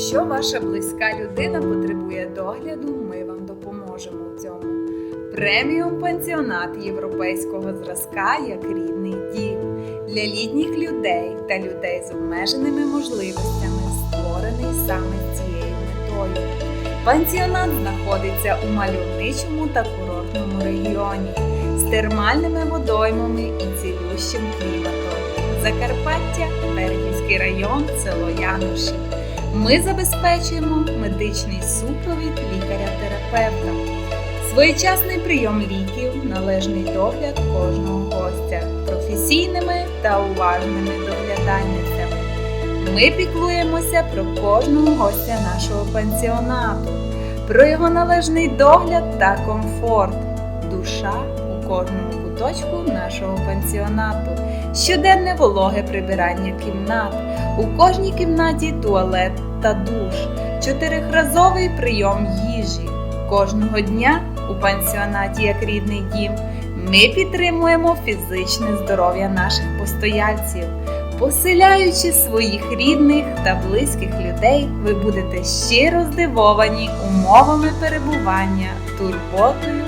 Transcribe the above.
Якщо ваша близька людина потребує догляду, ми вам допоможемо у цьому. Преміум пансіонат європейського зразка як рідний дім для літніх людей та людей з обмеженими можливостями, створений саме цією метою. Пансіонат знаходиться у мальовничому та курортному регіоні з термальними водоймами і цілющим кліматом. Закарпаття, Берегівський район, село Януші. Ми забезпечуємо медичний супровід лікаря-терапевта, своєчасний прийом ліків, належний догляд кожного гостя, професійними та уважними доглядальницями. Ми піклуємося про кожного гостя нашого пансіонату, про його належний догляд та комфорт, душа у кожному куточку нашого пансіонату, щоденне вологе прибирання кімнат, у кожній кімнаті туалет та душ, чотирихразовий прийом їжі. Кожного дня у пансіонаті як рідний дім ми підтримуємо фізичне здоров'я наших постояльців. Поселяючи своїх рідних та близьких людей, ви будете щиро здивовані умовами перебування, турботою